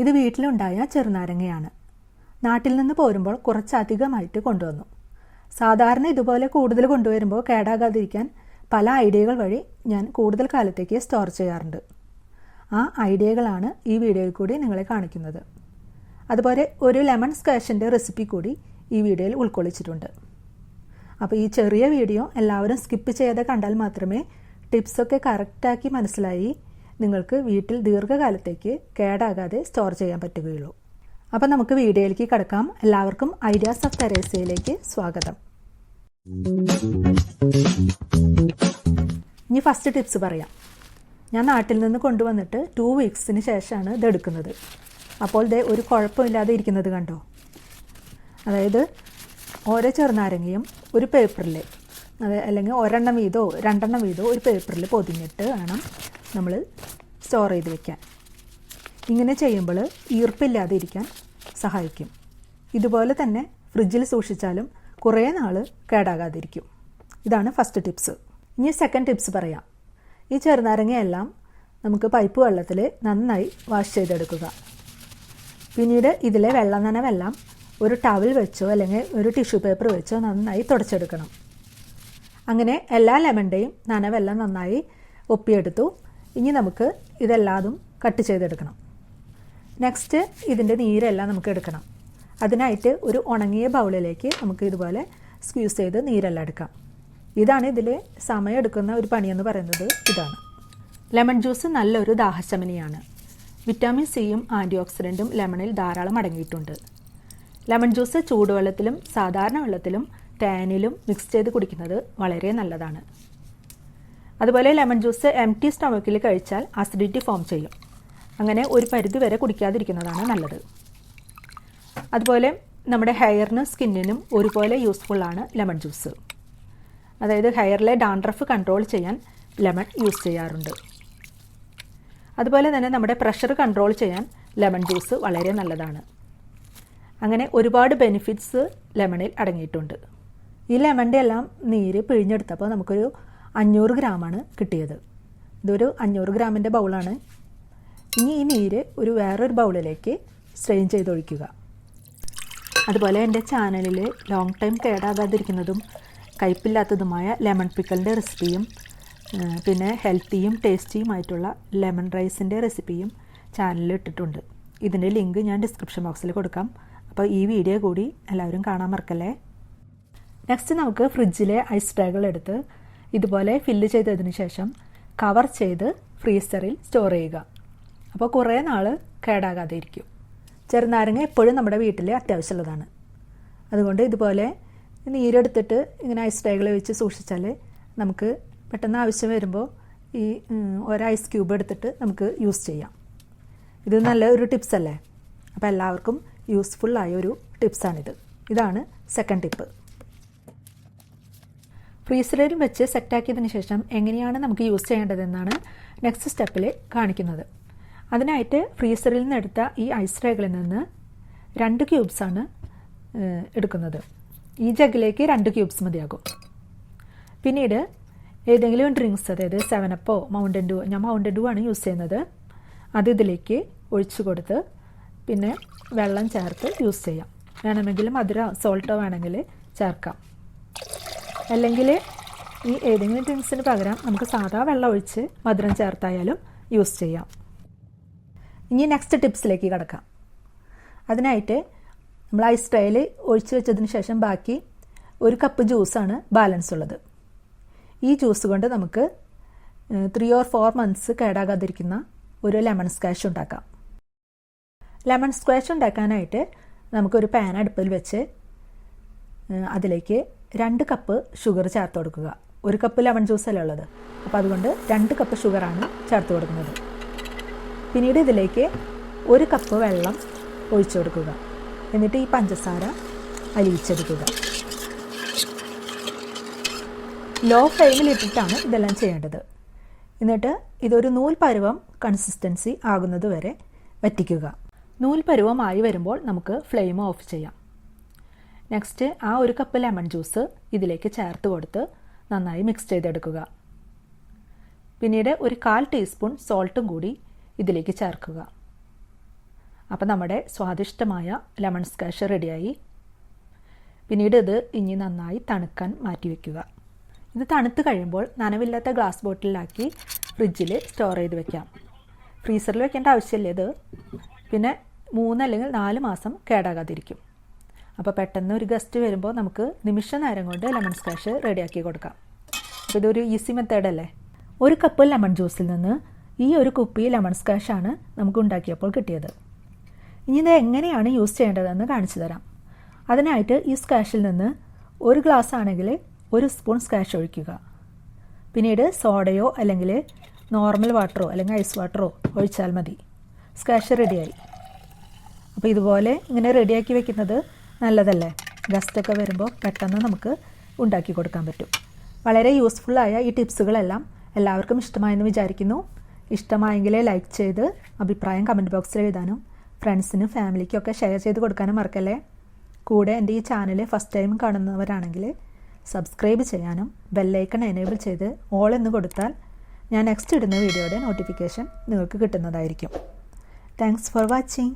ഇത് വീട്ടിലുണ്ടായ ചെറുനാരങ്ങയാണ്. നാട്ടിൽ നിന്ന് പോരുമ്പോൾ കുറച്ചധികമായിട്ട് കൊണ്ടുവന്നു. സാധാരണ ഇതുപോലെ കൂടുതൽ കൊണ്ടുവരുമ്പോൾ കേടാകാതിരിക്കാൻ പല ഐഡിയകൾ വഴി ഞാൻ കൂടുതൽ കാലത്തേക്ക് സ്റ്റോർ ചെയ്യാറുണ്ട്. ആ ഐഡിയകളാണ് ഈ വീഡിയോയിൽ കൂടി നിങ്ങളെ കാണിക്കുന്നത്. അതുപോലെ ഒരു ലെമൺ സ്ക്വാഷിന്റെ റെസിപ്പി കൂടി ഈ വീഡിയോയിൽ ഉൾക്കൊള്ളിച്ചിട്ടുണ്ട്. അപ്പോൾ ഈ ചെറിയ വീഡിയോ എല്ലാവരും സ്കിപ്പ് ചെയ്യാതെ കണ്ടാൽ മാത്രമേ ടിപ്സൊക്കെ കറക്റ്റാക്കി മനസ്സിലായി നിങ്ങൾക്ക് വീട്ടിൽ ദീർഘകാലത്തേക്ക് കേടാകാതെ സ്റ്റോർ ചെയ്യാൻ പറ്റുകയുള്ളൂ. അപ്പോൾ നമുക്ക് വീഡിയോയിലേക്ക് കിടക്കാം. എല്ലാവർക്കും ഐഡിയാസ് ഓഫ് തെരേസയിലേക്ക് സ്വാഗതം. ഇനി ഫസ്റ്റ് ടിപ്സ് പറയാം. ഞാൻ നാട്ടിൽ നിന്ന് കൊണ്ടുവന്നിട്ട് ടു വീക്സിന് ശേഷമാണ് ഇത് എടുക്കുന്നത്. അപ്പോൾ ഇത് ഒരു കുഴപ്പമില്ലാതെ ഇരിക്കുന്നത് കണ്ടോ? അതായത് ഓരോ ചെറുനാരങ്ങയും ഒരു പേപ്പറിൽ അത് അല്ലെങ്കിൽ ഒരെണ്ണം വീതോ രണ്ടെണ്ണം വീതോ ഒരു പേപ്പറിൽ പൊതിഞ്ഞിട്ട് വേണം നമ്മൾ സ്റ്റോർ ചെയ്ത് വെക്കാൻ. ഇങ്ങനെ ചെയ്യുമ്പോൾ ഈർപ്പില്ലാതെ ഇരിക്കാൻ സഹായിക്കും. ഇതുപോലെ തന്നെ ഫ്രിഡ്ജിൽ സൂക്ഷിച്ചാലും കുറേ നാൾ കേടാകാതിരിക്കും. ഇതാണ് ഫസ്റ്റ് ടിപ്സ് ഇനി സെക്കൻഡ് ടിപ്സ് പറയാം. ഈ ചെറുനാരങ്ങയെല്ലാം നമുക്ക് പൈപ്പ് വെള്ളത്തിൽ നന്നായി വാഷ് ചെയ്തെടുക്കുക. പിന്നീട് ഇതിലെ വെള്ള നനവെല്ലാം ഒരു ടവൽ വെച്ചോ അല്ലെങ്കിൽ ഒരു ടിഷ്യൂ പേപ്പർ വെച്ചോ നന്നായി തുടച്ചെടുക്കണം. അങ്ങനെ എല്ലാ ലെമണിന്റെയും നനവെല്ലാം നന്നായി ഒപ്പിയെടുത്തു. ഇനി നമുക്ക് ഇതെല്ലാതും കട്ട് ചെയ്തെടുക്കണം. നെക്സ്റ്റ് ഇതിന്റെ നീരെല്ലാം നമുക്ക് എടുക്കണം. അതിനായിട്ട് ഒരു ഉണങ്ങിയ ബൗളിലേക്ക് നമുക്ക് ഇതുപോലെ സ്ക്യൂസ് ചെയ്ത് നീരെല്ലാം എടുക്കാം. ഇതാണ് ഇതിൽ സമയം എടുക്കുന്ന ഒരു പണിയെന്ന് പറയുന്നത് ഇതാണ്. ലെമൺ ജ്യൂസ് നല്ലൊരു ദാഹശമനിയാണ്. വിറ്റാമിൻ സിയും ആന്റി ഓക്സിഡന്റും ലെമണിൽ ധാരാളം അടങ്ങിയിട്ടുണ്ട്. ലെമൺ ജ്യൂസ് ചൂടുവെള്ളത്തിലും സാധാരണ വെള്ളത്തിലും ടാനിലും മിക്സ് ചെയ്ത് കുടിക്കുന്നത് വളരെ നല്ലതാണ്. അതുപോലെ ലെമൺ ജ്യൂസ് എം ടി സ്റ്റമക്കിൽ കഴിച്ചാൽ അസിഡിറ്റി ഫോം ചെയ്യും. അങ്ങനെ ഒരു പരിധി വരെ കുടിക്കാതിരിക്കുന്നതാണ് നല്ലത്. അതുപോലെ നമ്മുടെ ഹെയറിനും സ്കിന്നിനും ഒരുപോലെ യൂസ്ഫുള്ളാണ് ലെമൺ ജ്യൂസ് അതായത് ഹെയറിലെ ഡാൻഡ്രഫ് കൺട്രോൾ ചെയ്യാൻ ലെമൺ യൂസ് ചെയ്യാറുണ്ട്. അതുപോലെ തന്നെ നമ്മുടെ പ്രഷർ കൺട്രോൾ ചെയ്യാൻ ലെമൺ ജ്യൂസ് വളരെ നല്ലതാണ്. അങ്ങനെ ഒരുപാട് ബെനിഫിറ്റ്സ് ലെമണിൽ അടങ്ങിയിട്ടുണ്ട്. ഈ ലെമണിന്റെ എല്ലാം നീര് പിഴിഞ്ഞെടുത്തപ്പോൾ നമുക്കൊരു അഞ്ഞൂറ് ഗ്രാമാണ് കിട്ടിയത്. ഇതൊരു അഞ്ഞൂറ് ഗ്രാമിന്റെ ബൗളാണ്. ഇനി ഈ നീര് ഒരു വേറൊരു ബൗളിലേക്ക് സ്ട്രെയിൻ ചെയ്തൊഴിക്കുക. അതുപോലെ എന്റെ ചാനലിൽ ലോങ് ടൈം കേടാകാതിരിക്കുന്നതും കയ്പില്ലാത്തതുമായ ലെമൺ പിക്കലിന്റെ റെസിപ്പിയും പിന്നെ ഹെൽത്തിയും ടേസ്റ്റിയുമായിട്ടുള്ള ലെമൺ റൈസിന്റെ റെസിപ്പിയും ചാനലിൽ ഇട്ടിട്ടുണ്ട്. ഇതിന്റെ ലിങ്ക് ഞാൻ ഡിസ്ക്രിപ്ഷൻ ബോക്സിൽ കൊടുക്കാം. അപ്പോൾ ഈ വീഡിയോ കൂടി എല്ലാവരും കാണാൻ മറക്കല്ലേ? നെക്സ്റ്റ് നമുക്ക് ഫ്രിഡ്ജിലെ ഐസ് ട്രേകൾ എടുത്ത് ഇതുപോലെ ഫില്ല് ചെയ്തതിന് ശേഷം കവർ ചെയ്ത് ഫ്രീസറിൽ സ്റ്റോർ ചെയ്യുക. അപ്പോൾ കുറേ നാൾ കേടാകാതെ ഇരിക്കും ചെറുനാരങ്ങ എപ്പോഴും നമ്മുടെ വീട്ടിൽ അത്യാവശ്യമുള്ളതാണ്. അതുകൊണ്ട് ഇതുപോലെ നീരെടുത്തിട്ട് ഇങ്ങനെ ഐസ് ട്രേകൾ വെച്ച് സൂക്ഷിച്ചാൽ നമുക്ക് പെട്ടെന്ന് ആവശ്യം വരുമ്പോൾ ഈ ഒരു ഐസ് ക്യൂബ് എടുത്തിട്ട് നമുക്ക് യൂസ് ചെയ്യാം. ഇത് നല്ല ഒരു ടിപ്സ് അല്ലേ? അപ്പോൾ എല്ലാവർക്കും യൂസ്ഫുള്ളായ ഒരു ടിപ്സാണിത് ഇതാണ് സെക്കൻഡ് ടിപ്പ് ഫ്രീസറിൽ വെച്ച് സെറ്റാക്കിയതിന് ശേഷം എങ്ങനെയാണ് നമുക്ക് യൂസ് ചെയ്യേണ്ടതെന്നാണ് നെക്സ്റ്റ് സ്റ്റെപ്പിൽ കാണിക്കുന്നത്. അതിനായിട്ട് ഫ്രീസറിൽ നിന്ന് എടുത്ത ഈ ഐസ് ട്രേകളിൽ നിന്ന് രണ്ട് ക്യൂബ്സാണ് എടുക്കുന്നത്. ഈ ജഗ്ഗിലേക്ക് രണ്ട് ക്യൂബ്സ് മതിയാകും. പിന്നീട് ഏതെങ്കിലും ഡ്രിങ്ക്സ് അതായത് സെവനപ്പോ മൗണ്ടൻ ഡ്യൂ ഞാൻ മൗണ്ടൻ ഡ്യൂ ആണ് യൂസ് ചെയ്യുന്നത്. അത് ഇതിലേക്ക് ഒഴിച്ചു കൊടുത്ത് പിന്നെ വെള്ളം ചേർത്ത് യൂസ് ചെയ്യാം. വേണമെങ്കിൽ മധുര സോൾട്ടോ വേണമെങ്കിൽ ചേർക്കാം. അല്ലെങ്കിൽ ഈ ഏതെങ്കിലും ഡ്രിങ്ക്സിന് പകരം നമുക്ക് സാധാ വെള്ളം ഒഴിച്ച് മധുരം ചേർത്തായാലും യൂസ് ചെയ്യാം. ഇനി നെക്സ്റ്റ് ടിപ്സിലേക്ക് കിടക്കാം. അതിനായിട്ട് നമ്മൾ ഐസ് ട്രയിൽ ഒഴിച്ചു വെച്ചതിന് ശേഷം ബാക്കി ഒരു കപ്പ് ജ്യൂസാണ് ബാലൻസ് ഉള്ളത്. ഈ ജ്യൂസ് കൊണ്ട് നമുക്ക് ത്രീ ഓർ ഫോർ മന്ത്സ് കേടാകാതിരിക്കുന്ന ഒരു ലെമൺ സ്ക്വാഷ് ഉണ്ടാക്കാം. ലെമൺ സ്ക്വാഷ് ഉണ്ടാക്കാനായിട്ട് നമുക്കൊരു പാൻ അടുപ്പിൽ വെച്ച് അതിലേക്ക് രണ്ട് കപ്പ് ഷുഗർ ചേർത്ത് കൊടുക്കുക. ഒരു കപ്പ് ലെമൺ അല്ല ഉള്ളത്? അപ്പോൾ അതുകൊണ്ട് രണ്ട് കപ്പ് ഷുഗറാണ് ചേർത്ത് കൊടുക്കുന്നത്. പിന്നീട് ഇതിലേക്ക് ഒരു കപ്പ് വെള്ളം ഒഴിച്ചു കൊടുക്കുക. എന്നിട്ട് ഈ പഞ്ചസാര അലിയിച്ചെടുക്കുക. ലോ ഫ്ലെയിമിൽ ഇട്ടിട്ടാണ് ഇതെല്ലാം ചെയ്യേണ്ടത്. എന്നിട്ട് ഇതൊരു നൂൽ പരുവം കൺസിസ്റ്റൻസി ആകുന്നത് വരെ വറ്റിക്കുക. നൂൽ പരുവമായി വരുമ്പോൾ നമുക്ക് ഫ്ലെയിം ഓഫ് ചെയ്യാം. നെക്സ്റ്റ് ആ ഒരു കപ്പ് ലെമൺ ജ്യൂസ് ഇതിലേക്ക് ചേർത്ത് കൊടുത്ത് നന്നായി മിക്സ് ചെയ്തെടുക്കുക. പിന്നീട് ഒരു കാൽ ടീസ്പൂൺ സോൾട്ടും കൂടി ഇതിലേക്ക് ചേർക്കുക. അപ്പോൾ നമ്മുടെ സ്വാദിഷ്ടമായ ലെമൺ സ്കാഷ് റെഡിയായി പിന്നീട് ഇത് ഇനി നന്നായി തണുക്കാൻ മാറ്റി വയ്ക്കുക ഇത് തണുത്ത് കഴിയുമ്പോൾ നനവില്ലാത്ത ഗ്ലാസ് ബോട്ടിലാക്കി ഫ്രിഡ്ജിൽ സ്റ്റോർ ചെയ്ത് വെക്കാം. ഫ്രീസറിൽ വെക്കേണ്ട ആവശ്യമില്ല ഇത്. പിന്നെ മൂന്ന് അല്ലെങ്കിൽ നാല് മാസം കേടാകാതിരിക്കും. അപ്പോൾ പെട്ടെന്ന് ഒരു ഗസ്റ്റ് വരുമ്പോൾ നമുക്ക് നിമിഷ നേരം കൊണ്ട് ലെമൺ സ്കാഷ് റെഡിയാക്കി കൊടുക്കാം. അപ്പോൾ ഇതൊരു ഈസി മെത്തേഡ് അല്ലേ? ഒരു കപ്പ് ലെമൺ ജ്യൂസിൽ നിന്ന് ഈ ഒരു കുപ്പി ലെമൺ സ്കാഷാണ് നമുക്ക് ഉണ്ടാക്കിയപ്പോൾ കിട്ടിയത്. ഇനി ഇത് എങ്ങനെയാണ് യൂസ് ചെയ്യേണ്ടതെന്ന് കാണിച്ചു തരാം. അതിനായിട്ട് ഈ സ്കാഷിൽ നിന്ന് ഒരു ഗ്ലാസ് ആണെങ്കിൽ ഒരു സ്പൂൺ സ്കാഷ് ഒഴിക്കുക. പിന്നീട് സോഡയോ അല്ലെങ്കിൽ നോർമൽ വാട്ടറോ അല്ലെങ്കിൽ ഐസ് വാട്ടറോ ഒഴിച്ചാൽ മതി. സ്കാഷ് റെഡിയായി അപ്പോൾ ഇതുപോലെ ഇങ്ങനെ റെഡിയാക്കി വെക്കുന്നത് നല്ലതല്ലേ? ഗസ്റ്റൊക്കെ വരുമ്പോൾ പെട്ടെന്ന് നമുക്ക് ഉണ്ടാക്കി കൊടുക്കാൻ പറ്റും. വളരെ യൂസ്ഫുള്ളായ ഈ ടിപ്സുകളെല്ലാം എല്ലാവർക്കും ഇഷ്ടമായെന്ന് വിചാരിക്കുന്നു. ഇഷ്ടമായെങ്കിൽ ലൈക്ക് ചെയ്ത് അഭിപ്രായം കമന്റ് ബോക്സിൽ എഴുതാനും ഫ്രണ്ട്സിനും ഫാമിലിക്കൊക്കെ ഷെയർ ചെയ്ത് കൊടുക്കാനും മറക്കല്ലേ? കൂടെ എന്റെ ഈ ചാനൽ ഫസ്റ്റ് ടൈം കാണുന്നവരാണെങ്കിൽ സബ്സ്ക്രൈബ് ചെയ്യാനും ബെല്ലൈക്കൺ എനേബിൾ ചെയ്ത് ഓൾ എന്ന് കൊടുത്താൽ ഞാൻ നെക്സ്റ്റ് ഇടുന്ന വീഡിയോയുടെ നോട്ടിഫിക്കേഷൻ നിങ്ങൾക്ക് കിട്ടുന്നതായിരിക്കും. Thanks for watching